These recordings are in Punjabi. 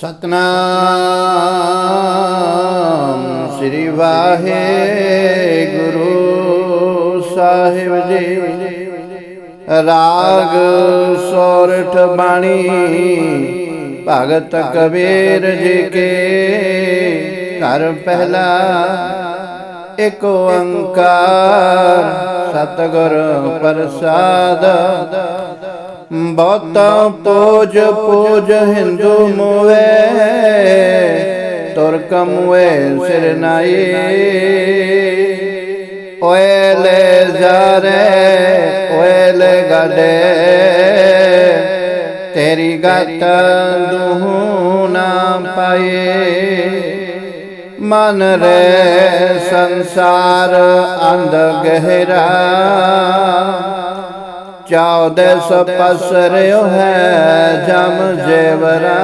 ਸਤਨਾਮ ਸ੍ਰੀ ਵਾਹਿਗੁਰੂ ਸਾਹਿਬ ਜੀ। ਰਾਗ ਸੋਰਠ ਬਾਣੀ, ਭਗਤ ਕਬੀਰ ਜੀ ਕੇ। ਘਰ ਪਹਿਲਾ ਇਕ ਓੰਕਾਰ, ਸਤਿਗੁਰ ਪ੍ਰਸਾਦ। ਬਹੁਤ ਪੂਜ ਪੂਜ ਹਿੰਦੂ ਮੋਵੇ ਤੁਰਕ ਮੋਵੇ ਸਿਰ ਨਾਈ ਓਏ ਲੈ ਜਾਰੇ, ਓਏ ਲੈ ਗਾਡੇ, ਤੇਰੀ ਗਤ ਦੂਹ ਨਾ ਪਾਏ ਮਨ ਰੇ ਸੰਸਾਰ ਅੰਧ ਗਹਿਰਾ। ਚੌਦਸ ਪਸਰਿਓ ਹੈ ਜਮ ਜੇਵਰਾ।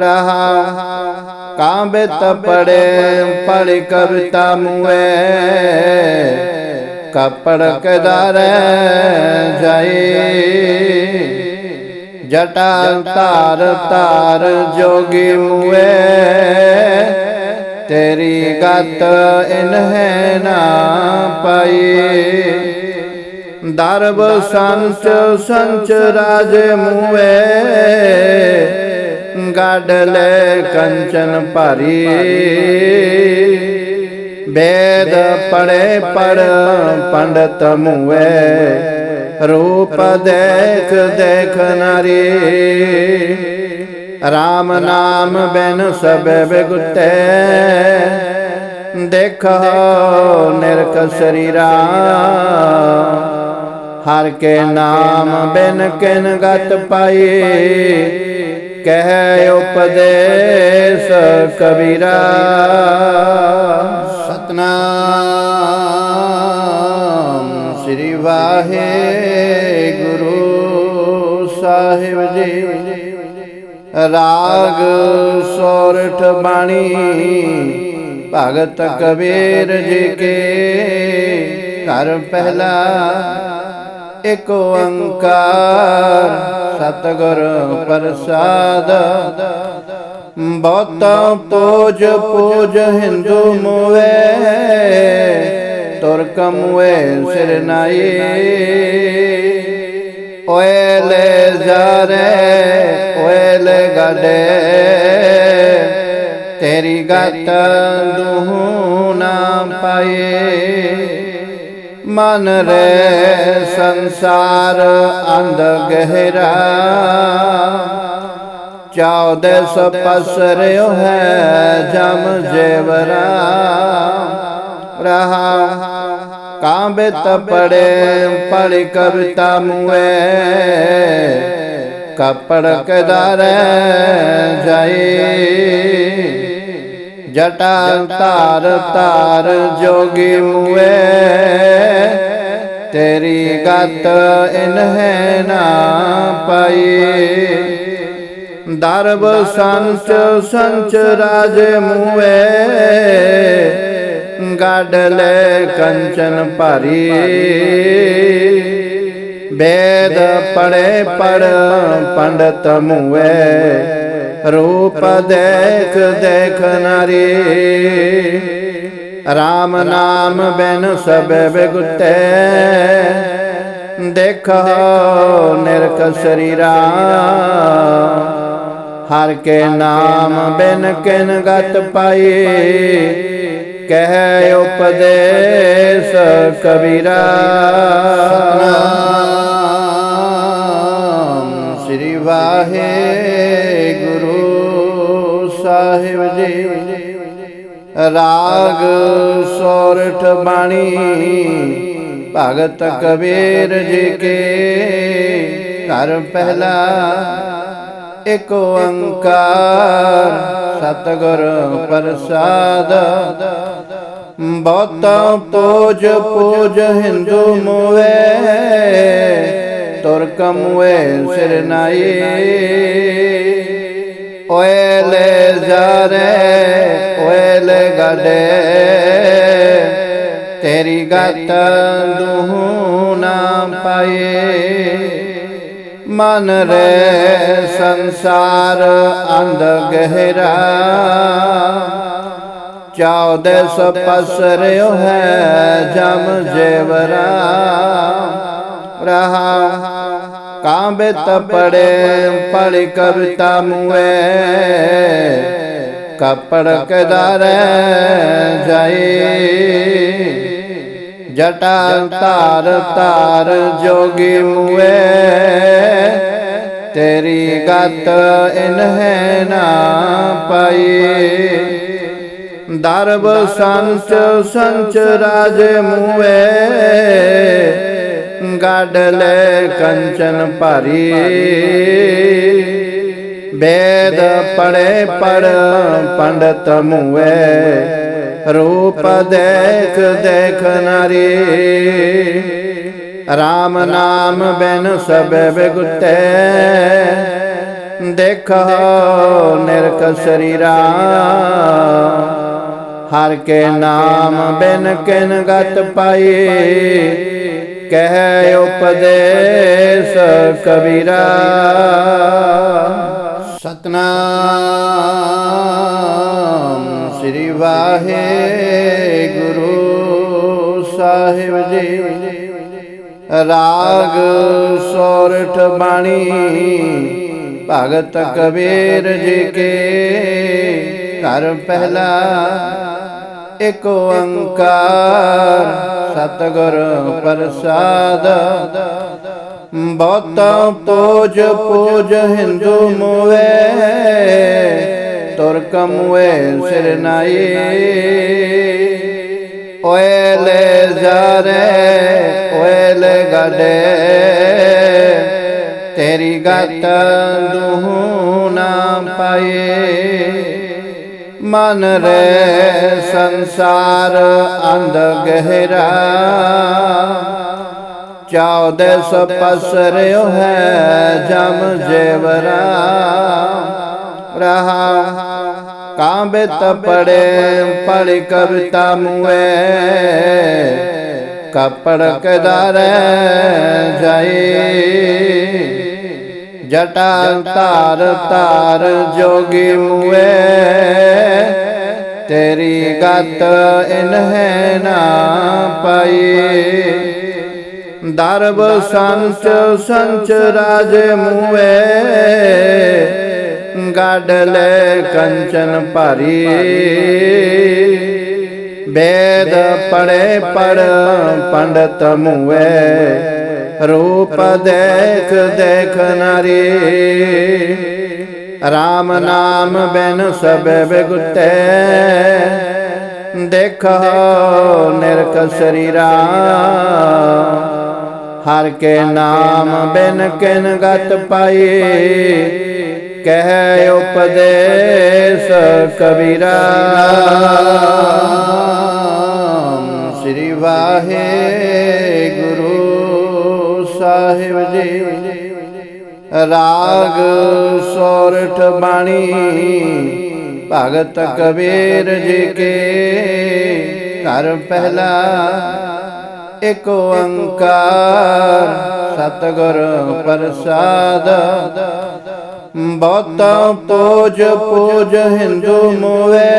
ਰਹਾ ਕਾਂਬੇ ਤਪੜੇ ਪੜ ਕਵਿਤਾ ਮੁਏ ਕਪੜ ਕਦਾਰੇ ਜਾਈ। ਜਟਾ ਤਾਰ ਤਾਰ ਜੋਗੀ ਮੁਏ ਤੇਰੀ ਗਤ ਇਨਹਿ ਨਾ ਪਾਈ। ਦਰਬ ਸੰਚ ਸੰਚ ਰਾਜ ਮੂਏ ਗੜ ਲੈ ਕੰਚਨ ਭਰੀ ਵੇਦ ਪੜੇ ਪੜ ਪੰਡਤ ਮੂਏ ਰੂਪ ਦੇਖ ਦੇਖ ਨਾਰੀ RAM ਨਾਮ ਬਿਨ ਸਭ ਬਿਗੁਤੇ ਦੇਖੋ ਨਿਰਕ ਸਰੀਰਾ ਹਰ ਕੇ ਨਾਮ ਬਿਨ ਕਿਨ ਗਤ ਪਾਈ। ਕਹਿ ਉਪਦੇਸ਼ ਕਬੀਰਾ। ਸਤਨਾਮ ਸ੍ਰੀ ਵਾਹਿਗੁਰੂ ਸਾਹਿਬ ਜੀ। ਰਾਗ ਸੋਰਠ ਬਾਣੀ। ਭਗਤ ਕਬੀਰ ਜੀ ਕੇ। ਘਰ ਪਹਿਲਾ ਇਕ ਓੰਕਾਰ, ਸਤਿਗੁਰ ਪ੍ਰਸਾਦ। ਬਹੁਤ ਪੂਜ ਪੂਜ ਹਿੰਦੂ ਮੋਵੇ ਤੁਰਕ ਮੋਵੇ ਸਿਰ ਨਾਈ ਓਏ ਲੈ ਜਾਰੇ, ਓਏ ਲੈ ਗਾਡੇ, ਤੇਰੀ ਗਤ ਦੂਹ ਨਾ ਪਾਏ ਮਨ ਰੇ ਸੰਸਾਰ ਅੰਧ ਗਹਿਰਾ। ਚੌਦਸ ਪਸਰਿਓ ਹੈ ਜਮ ਜੇਵਰਾ। ਰਹਾ ਕਾਂਬੇ ਤਪੜੇ ਪੜ ਕਵਿਤਾ ਮੁਏ। ਕਪੜ ਕਦਾਰੇ ਜਾਈ। ਜਟਾ ਧਾਰ ਧਾਰ ਜੋਗੀ ਮੁਏ, ਤੇਰੀ ਗਤ ਇਨਹਿ ਨਾ ਪਾਈ। ਦਰਬ ਸੰਚ ਸੰਚ ਰਾਜ ਮੂਏ ਗੜ ਲੈ ਕੰਚਨ ਭਰੀ। ਵੇਦ ਪੜੇ ਪੜ ਪੰਡਤ ਮੂਏ। ਰੂਪ ਦੇਖ ਦੇਖ ਨਾਰੀ। RAM ਨਾਮ ਬਿਨ ਸਭ ਬਿਗੁਤੇ ਦੇਖੋ ਨਿਰਕ ਸਰੀਰਾ। ਹਰ ਕੇ ਨਾਮ ਬਿਨ ਕਿਨ ਗਤ ਪਾਈ। ਕਹਿ ਉਪਦੇਸ਼ ਕਬੀਰਾ। ਸ੍ਰੀ ਵਾਹਿਗੁਰੂ। ਸਾਹਿਬ ਜੀ ਰਾਗ ਸੋਰਠ ਬਾਣੀ, ਭਗਤ ਕਬੀਰ ਜੀ ਕੇ। ਘਰ ਪਹਿਲਾ ਇਕ ਓੰਕਾਰ, ਸਤਿਗੁਰ ਪ੍ਰਸਾਦ। ਬਹੁਤ ਪੂਜ ਪੂਜ ਹਿੰਦੂ ਮੋਵੇ ਤੁਰਕ ਮੋਵੇ ਸਿਰ ਨਾਈ ਓਏ ਲੈ ਜਾਰੇ ਓਏ ਲੈ ਗਾਡੇ। ਤੇਰੀ ਗਤ ਦੂਹੂ ਨਾ ਪਾਏ। ਮਨ ਰੇ ਸੰਸਾਰ ਅੰਧ ਗਹਿਰਾ। ਚੌਦਸ ਪਸਰਿਓ ਹੈ ਜਮ ਜੇਵਰਾ। ਰਹਾ ਕਾਂਬੇ ਤਪੜੇ ਪੜ ਕਵਿਤਾ ਮੁਏ ਕਪੜ ਕਦਾਰੇ ਜਾਏ ਜਟਾ ਤਾਰ ਤਾਰ ਜੋਗੀ ਮੁਏ ਤੇਰੀ ਗਤ ਇਨਹਿ ਨਾ ਪਾਈ। ਦਰਬ ਸੰਚ ਸੰਚ ਰਾਜੇ ਮੂਏ ਗੱਡ ਲੈ ਕੰਚਨ ਭਾਰੀ। ਵੇਦ ਪੜੇ ਪੜ ਪੰਡਤ ਮੂਏ ਰੂਪ ਦੇਖ ਦੇਖ ਨਾਰੀ। ਰਾਮ ਨਾਮ ਬਿਨ ਸਭ ਬਿਗੁਤੇ ਦੇਖੋ ਨਿਰਕ ਸਰੀਰਾ। ਹਰ ਕੇ ਨਾਮ ਬਿਨ ਕਿਨ ਗਤ ਪਾਈ। ਕਹਿ ਉਪਦੇਸ਼ ਕਬੀਰਾ। ਸਤਨਾਮ ਸ੍ਰੀ ਵਾਹਿਗੁਰੂ ਸਾਹਿਬ ਜੀ। ਰਾਗ ਸੋਰਠ ਬਾਣੀ ਭਗਤ ਕਬੀਰ ਜੀ ਕੇ। ਘਰ ਪਹਿਲਾ ਇਕ ਓੰਕਾਰ ਸਤਿਗੁਰ ਪ੍ਰਸਾਦ ਬਹੁਤ ਪੂਜ ਪੂਜ ਹਿੰਦੂ ਮੋਵੇ ਤੁਰਕ ਮੋਵੇ ਸਿਰ ਨਾਈ ਓਏ ਲੈ ਜਾਰੇ ਓਏ ਲੈ ਗੜੇ ਤੇਰੀ ਗਤ ਦੂਹ ਨਾ ਪਾਏ ਮਨ ਰੇ ਸੰਸਾਰ ਅੰਧ ਗਹਿਰਾ। ਚੌਦਸ ਪਸਰਿਓ ਹੈ ਜਮ ਜੇਵਰਾ। ਰਹਾ, ਕਾਂਬੇ ਤਪੜੇ ਪੜ ਕਵਿਤਾ ਮੁਏ। ਕਪੜ ਕਦਾਰੇ ਜਾਏ ਜਟਾ ਤਾਰ ਤਾਰ ਜੋਗੀ ਮੁਏ ਤੇਰੀ ਗਤ ਇਨਹਿ ਨਾ ਪਾਈ। ਦਰਬ ਸੰਚ ਸੰਚ ਰਾਜੇ ਮੂਏ ਗੱਡ ਲੈ ਕੰਚਨ ਭਾਰੀ। ਵੇਦ ਪੜੇ ਪੜ ਪੰਡਤ ਮੂਏ ਰੂਪ ਦੇਖ ਦੇਖ ਨਾਰੀ। RAM ਨਾਮ ਬਿਨ ਸਭ ਬਿਗੁਤੇ ਦੇਖੋ ਨਿਰਕ ਸਰੀਰਾ। ਹਰ ਕੇ ਨਾਮ ਬਿਨ ਕਿਨ ਗਤ ਪਾਈ। ਕਹਿ ਉਪਦੇਸ਼ ਕਬੀਰਾ। ਸ੍ਰੀ ਵਾਹਿਗੁਰੂ ਸਾਹਿਬ ਜੀ ਰਾਗ ਸੋਰਠ ਬਾਣੀ, ਭਗਤ ਕਬੀਰ ਜੀ ਕੇ। ਘਰ ਪਹਿਲਾ ਇਕ ਓੰਕਾਰ, ਸਤਿਗੁਰ ਪ੍ਰਸਾਦ। ਬਹੁਤ ਪੂਜ ਪੂਜ ਹਿੰਦੂ ਮੋਵੇ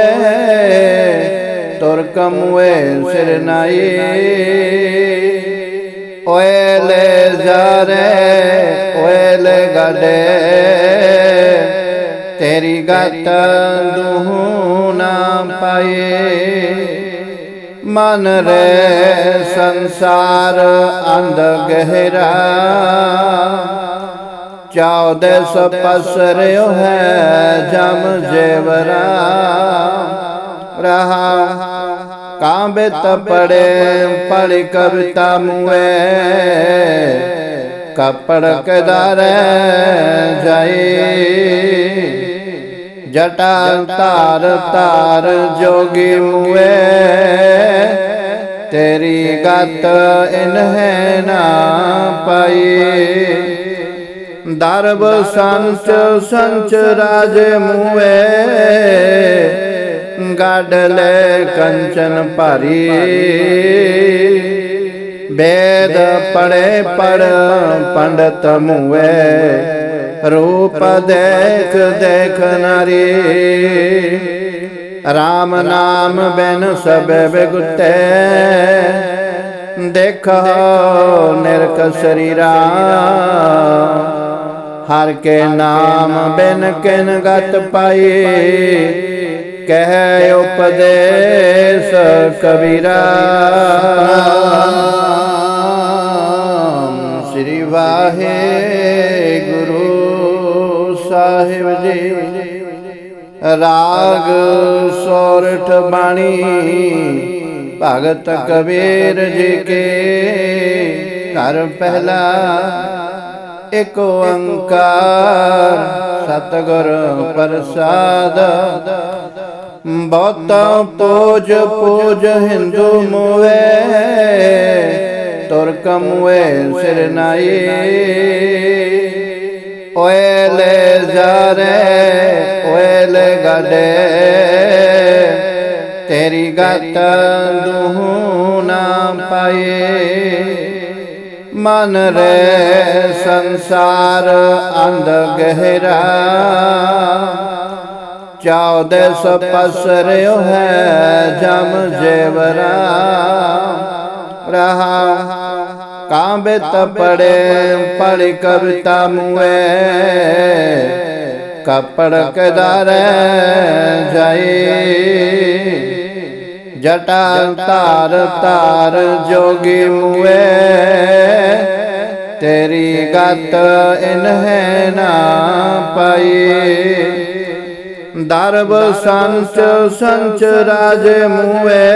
ਤੁਰਕ ਮੋਵੇ ਸਿਰ ਨਾਈ ਓਏ ਲੈ ਜਾਰੇ ਓਏ ਲੈ ਗੜੇ ਤੇਰੀ ਗਤ ਨਾ ਪਾਏ। ਮਨ ਰੇ ਸੰਸਾਰ ਅੰਧ ਗਹਿਰਾ। ਚੌਦਸ ਪਸਰਿਓ ਹੈ ਜਮ ਜੇਵਰਾ। ਰਹਾ ਕਾਂਬੇ ਤਪੜੇ ਪੜ ਕਵਿਤਾ ਮੁਏ ਕਪੜ ਕਦਾਰੇ ਜਾਏ। ਜਟਾ ਤਾਰ ਤਾਰ ਜੋਗੀ ਮੁਏ ਤੇਰੀ ਗਤ ਇਨਹਿ ਨਾ ਪਾਈ। ਦਰਬ ਸੰਚ ਸੰਚ ਰਾਜੇ ਮੂਏ ਗੱਡ ਲੈ ਕੰਚਨ ਭਾਰੀ। ਵੇਦ ਪੜੇ ਪੜ ਪੰਡਤ ਮੂਏ ਰੂਪ ਦੇਖ ਦੇਖ ਨਾਰੀ। RAM ਨਾਮ ਬਿਨ ਸਭ ਬਿਗੁਤੇ ਦੇਖੋ ਨਿਰਖ ਸਰੀਰਾ। ਹਰ ਕੇ ਨਾਮ ਬਿਨ ਕਿਨ ਗਤ ਪਾਈ। ਕਹਿ ਉਪਦੇਸ਼ ਕਬੀਰਾ। ਸ੍ਰੀ ਵਾਹਿਗੁਰੂ ਸਾਹਿਬ ਜੀ, ਰਾਗ ਸੋਰਠ ਬਾਣੀ, ਭਗਤ ਕਬੀਰ ਜੀ ਕੇ ਘਰ ਪਹਿਲਾ ਇਕ ਓੰਕਾਰ, ਸਤਿਗੁਰ ਪ੍ਰਸਾਦ। ਬਹੁਤ ਪੂਜ ਪੂਜ ਹਿੰਦੂ ਮੋਵੇ ਤੁਰਕ ਮੋਵੇ ਸਿਰ ਨਾਈ ਓਏ ਲੈ ਜਾਰੇ ਓਏ ਲੈ ਗਾਡੇ, ਤੇਰੀ ਗਤ ਦੂਹ ਨਾ ਪਾਏ ਮਨ ਰੇ ਸੰਸਾਰ ਅੰਧ ਗਹਿਰਾ। ਚੌਦੇ ਸਪਸਰਿਓ ਹੈ ਜਮ ਜੇਵਰਾ। ਰਹਾ, ਕਾਂਬੇ ਤਪੜੇ ਪੜ ਕਵਿਤਾ ਮੁਏ। ਕਪੜ ਕਦਾਰੇ ਜਾਈ। ਜਟਾ ਧਾਰ ਤਾਰ ਜੋਗੀ ਮੁਏ, ਤੇਰੀ ਗਤ ਇਨਹਿ ਨਾ ਪਾਈ। ਦਰਬ ਸੰਚ ਸੰਚ ਰਾਜ ਮੂਏ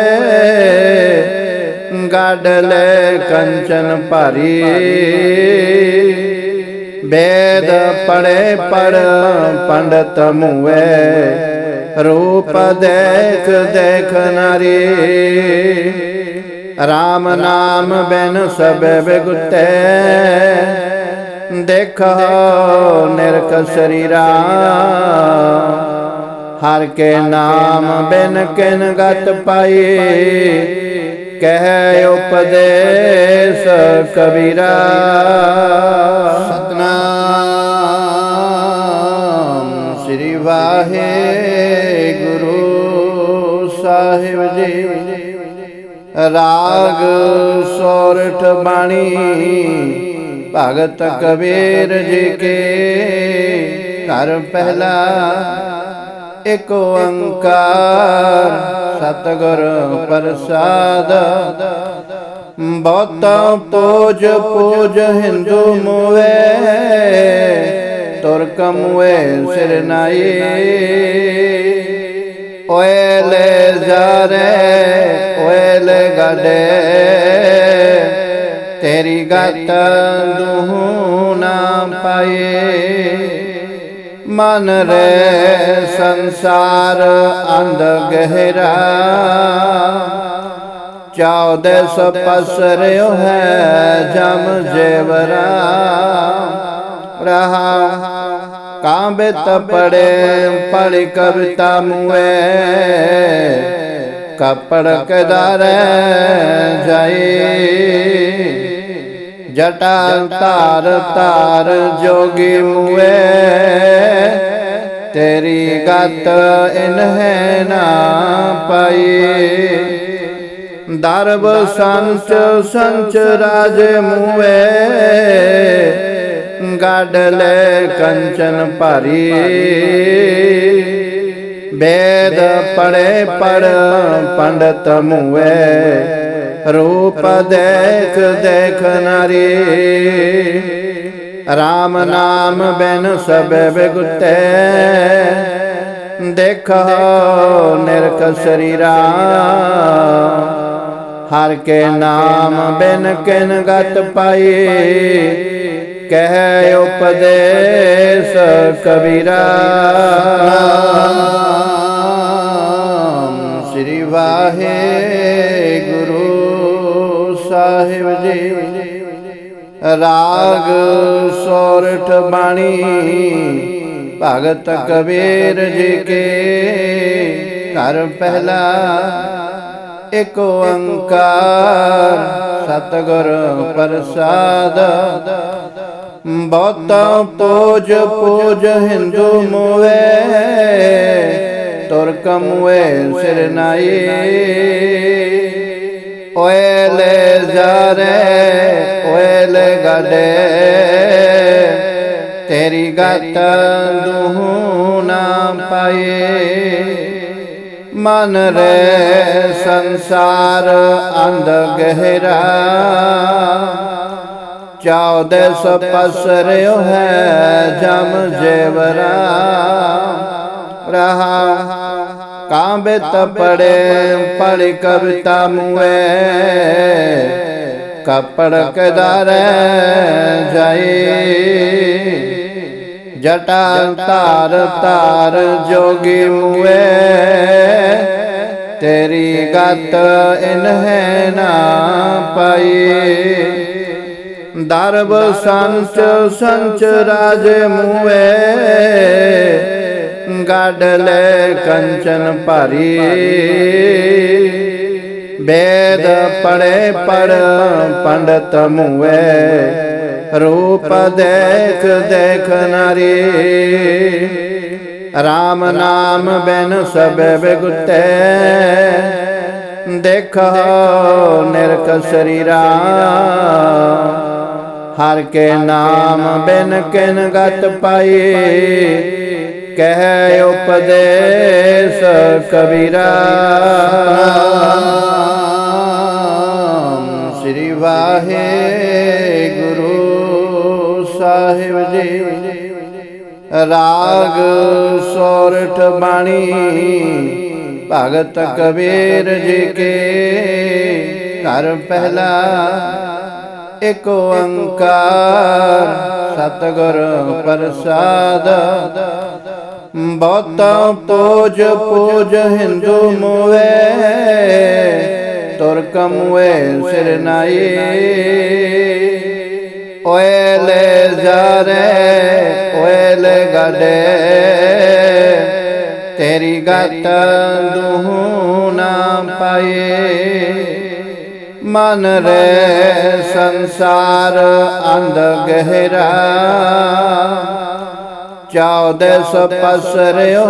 ਗੜ ਲੈ ਕੰਚਨ ਭਰੀ। ਬੇਦ ਪੜੇ ਪੜ ਪੰਡਤ ਮੂਏ। ਰੂਪ ਦੇਖ ਦੇਖ ਨਰੀ। RAM ਨਾਮ ਬਿਨ ਸਭ ਬਿਗੁਤੇ। ਦੇਖੋ ਨਿਰਖ ਸਰੀਰਾ। ਹਰ ਕੇ ਨਾਮ ਬਿਨ ਕਿਨ ਗਤ ਪਾਈ। ਕਹਿ ਉਪਦੇਸ਼ ਕਬੀਰਾ। ਸਤਨਾਮ। ਸ੍ਰੀ ਵਾਹਿਗੁਰੂ। ਸਾਹਿਬ ਜੀ ਰਾਗ ਸੋਰਠ ਬਾਣੀ, ਭਗਤ ਕਬੀਰ ਜੀ ਕੇ। ਘਰ ਪਹਿਲਾ ਇਕ ਓੰਕਾਰ, ਸਤਿਗੁਰ ਪ੍ਰਸਾਦ। ਬਹੁਤ ਪੂਜ ਪੂਜ ਹਿੰਦੂ ਮੋਵੇ, ਤੁਰਕ ਮੋਵੇ ਸਿਰ ਨਾਈ। ਓਏ ਲੈ ਜਾਰੇ ਓਏ ਲੈ ਗਾਡੇ। ਤੇਰੀ ਗਤ ਦੂਹੂ ਨਾ ਪਾਏ। ਮਨ ਰੇ ਸੰਸਾਰ ਅੰਧ ਗਹਿਰਾ। ਚੌਦੇ ਸਪਸਰਿਓ ਹੈ ਜਮ ਜੇਵਰਾ। ਰਹਾ ਕਾਂਬੇ ਤਪੜੇ ਪੜ ਕਵਿਤਾ ਮੁਏ ਕਪੜ ਕਦਾਰ ਜਾਈ ਜਟਾ ਤਾਰ ਤਾਰ ਜੋਗੀ ਮੁਏ ਤੇਰੀ ਗਤ ਇਨਹਿ ਨਾ ਪਾਈ। ਦਰਬ ਸੰਚ ਸੰਚ ਰਾਜ ਮੂਏ ਗੜ ਲੈ ਕੰਚਨ ਭਰੀ। ਬੇਦ ਪੜੇ ਪੜ ਪੰਡਤ ਮੂਏ ਰੂਪ ਦੇਖ ਦੇਖ ਨਾਰੀ। RAM ਨਾਮ ਬਿਨ ਸਭ ਬਿਗੁਤੇ ਦੇਖੋ ਨਿਰਖ ਸਰੀਰਾ। ਹਰ ਕੇ ਨਾਮ ਬਿਨ ਕਿਨ ਗਤ ਪਾਈ ਕਹਿ ਉਪਦੇਸ਼ ਕਬੀਰਾ। ਸ੍ਰੀ ਵਾਹਿਗੁਰੂ ਸਾਹਿਬ ਜੀ, ਰਾਗ ਸੋਰਠ ਬਾਣੀ, ਭਗਤ ਕਬੀਰ ਜੀ ਕੇ ਘਰ ਪਹਿਲਾ। ਇਕ ਓੰਕਾਰ, ਸਤਿਗੁਰ ਪ੍ਰਸਾਦ। ਬਹੁਤਾ ਪੂਜ ਪੂਜ ਹਿੰਦੂ ਮੋਵੇ ਤੁਰਕ ਮੋਵੇ ਸਿਰ ਨਾਈ ਓਏ ਲੈ ਜਾਰੇ ਓਏ ਲੈ ਗੜੇ ਤੇਰੀ ਗਤ ਦੂਹ ਨਾ ਪਾਏ ਮਨ ਰੇ ਸੰਸਾਰ ਅੰਧ ਗਹਿਰਾ। ਚੌਦੇ ਸੋ ਪਸਰਿਓ ਹੈ ਜਮ ਜੇਵਰਾ। ਰਹਾ ਕਾਂਬੇ ਪੜੇ ਪੜ ਕਵਿਤਾ ਮੁਏ। ਕਪੜ ਕਦਾਰੇ ਜਾਏ ਜਟਾ ਧਾਰ ਧਾਰ ਜੋਗੀ ਮੁਏ, ਤੇਰੀ ਗਤ ਇਨਹਿ ਨਾ ਪਾਈ। ਦਰਬ ਸੰਚ ਸੰਚ ਰਾਜ ਮੂਏ ਗੜ ਲੈ ਕੰਚਨ ਭਾਰੀ। ਵੇਦ ਪੜੇ ਪੜ ਪੰਡਤ ਮੂਏ। ਰੂਪ ਦੇਖ ਦੇਖ ਨਾਰੀ। RAM ਨਾਮ ਬਿਨ ਸਭ ਬਿਗੁਤੇ ਦੇਖੋ ਨਿਰਕ ਸਰੀਰਾ। ਹਰ ਕੇ ਨਾਮ ਬਿਨ ਕਿਨ ਗਤ ਪਾਈ। ਕਹਿ ਉਪਦੇਸ਼ ਕਬੀਰਾ। ਸ੍ਰੀ ਵਾਹਿਗੁਰੂ। ਸਾਹਿਬ ਜੀ ਰਾਗ ਸੋਰਠ ਬਾਣੀ, ਭਗਤ ਕਬੀਰ ਜੀ ਕੇ। ਘਰ ਪਹਿਲਾ ਇਕ ਓੰਕਾਰ, ਸਤਿਗੁਰ ਪ੍ਰਸਾਦ। ਬਹੁਤਾ ਪੂਜ ਪੂਜ ਹਿੰਦੂ ਮੋਵੇ ਤੁਰਕ ਮੋਵੇ ਸਿਰ ਨਾਈ ਓਏ ਲੈ ਜਾਰੇ ਓਏ ਲੈ ਗੜੇ ਤੇਰੀ ਗਤ ਦੂਹ ਨਾ ਪਾਏ। ਮਨ ਰੇ ਸੰਸਾਰ ਅੰਧ ਗਹਿਰਾ। ਚੌਦੇ ਸੋ ਪਸਰਿਓ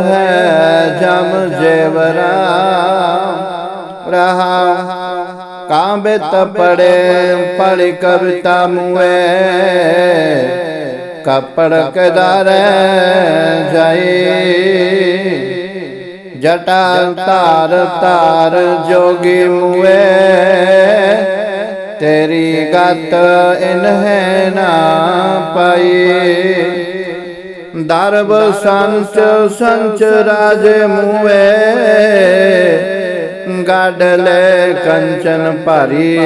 ਹੈ ਜਮ ਤਪੜੇ ਪੜ ਕਵਿਤਾ ਮੁਏ ਕਪੜ ਕਦਾਰੇ ਜਾਏ ਜਟਾ ਤਾਰ ਤਾਰ ਜੋਗੀ ਮੁਏ ਤੇਰੀ ਗਤ ਇਨਹਿ ਨਾ ਪਾਈ। ਦਰਬ ਸੰਚ ਸੰਚ ਰਾਜ ਮੂਏ ਗੜ ਲੈ ਕੰਚਨ ਭਾਰੀ।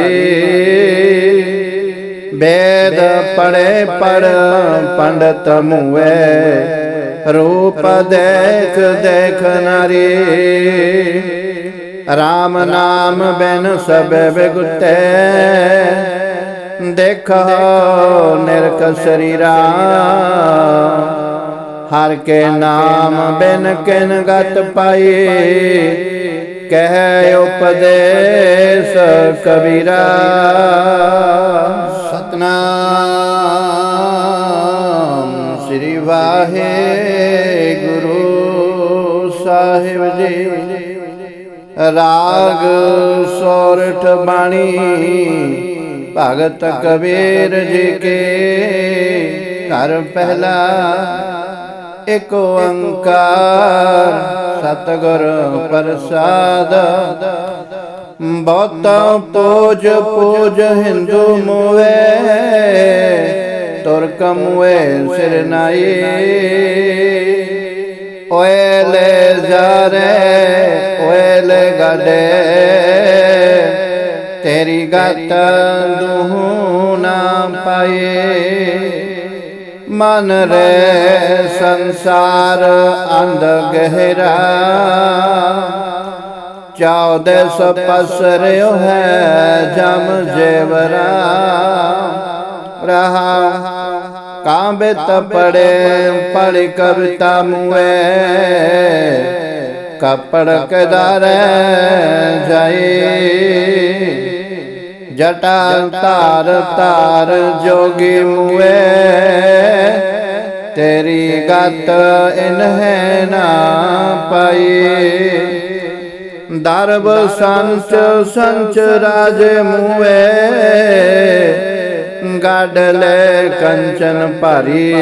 ਬੇਦ ਪੜੇ ਪੜ ਪੰਡਤ ਮੂਏ ਰੂਪ ਦੇਖ ਦੇਖ ਨਾਰੀ। ਰਾਮ ਨਾਮ ਬਿਨ ਸਭ ਬਿਗੁਤੇ ਦੇਖੋ ਨਿਰਕ ਸਰੀਰਾ। ਹਰ ਕੇ ਨਾਮ ਬਿਨ ਕਿਨ ਗਤ ਪਾਈ। ਕਹਿ ਉਪਦੇਸ਼ ਕਬੀਰਾ। ਸਤਨਾਮ ਸ੍ਰੀ ਵਾਹਿਗੁਰੂ ਸਾਹਿਬ ਜੀ। ਰਾਗ ਸੋਰਠ ਬਾਣੀ ਭਗਤ ਕਬੀਰ ਜੀ ਕੇ। ਘਰ ਪਹਿਲਾ ਇਕ ਓੰਕਾਰ ਸਤਿਗੁਰ ਪ੍ਰਸਾਦ ਬਹੁਤਾ ਪੂਜ ਪੂਜ ਹਿੰਦੂ ਮੋਵੇ ਤੁਰਕ ਮੋਵੇ ਸਿਰ ਨਾਈ ਓਏ ਲੈ ਜਾਰੇ ਓਏ ਲੈ ਗੜੇ ਤੇਰੀ ਗਤ ਦੂਹ ਨਾ ਪਾਏ ਮਨ ਰੇ ਸੰਸਾਰ ਅੰਧ ਗਹਿਰਾ। ਚੌਦੇ ਸੋ ਪਸਰਿਓ ਹੈ ਜਮ ਜੇਵਰਾ। ਰਹਾ ਕਾਂਬੇ ਤਪੜੇ ਪੜ ਕਵਿਤਾ ਮੁਏ। ਕਪੜ ਕਦਾਰੇ ਜਾਏ ਜਟਾ ਧਾਰ ਧਾਰ ਜੋਗੀ ਮੂਏ, ਤੇਰੀ ਗਤ ਇਨਹਿ ਨਾ ਪਾਈ। ਦਰਬ ਸੰਚ ਸੰਚ ਰਾਜ ਮੂਏ ਗੜ ਲੈ ਕੰਚਨ ਭਾਰੀ।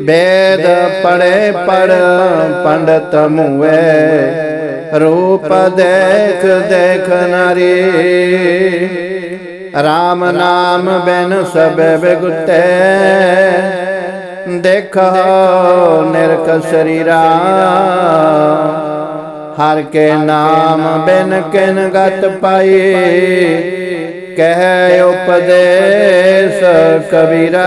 ਵੇਦ ਪੜੇ ਪੜ ਪੰਡਤ ਮੂਏ। ਰੂਪ ਦੇਖ ਦੇਖ ਨਾਰੀ। RAM ਨਾਮ ਬਿਨ ਸਭ ਬਿਗੁਟੇ। ਦੇਖੋ ਨਿਰਕ ਸਰੀਰਾ। ਹਰ ਕੇ ਨਾਮ ਬਿਨ ਕਿਨ ਗਤ ਪਾਈ। ਕਹਿ ਉਪਦੇਸ਼ ਕਬੀਰਾ।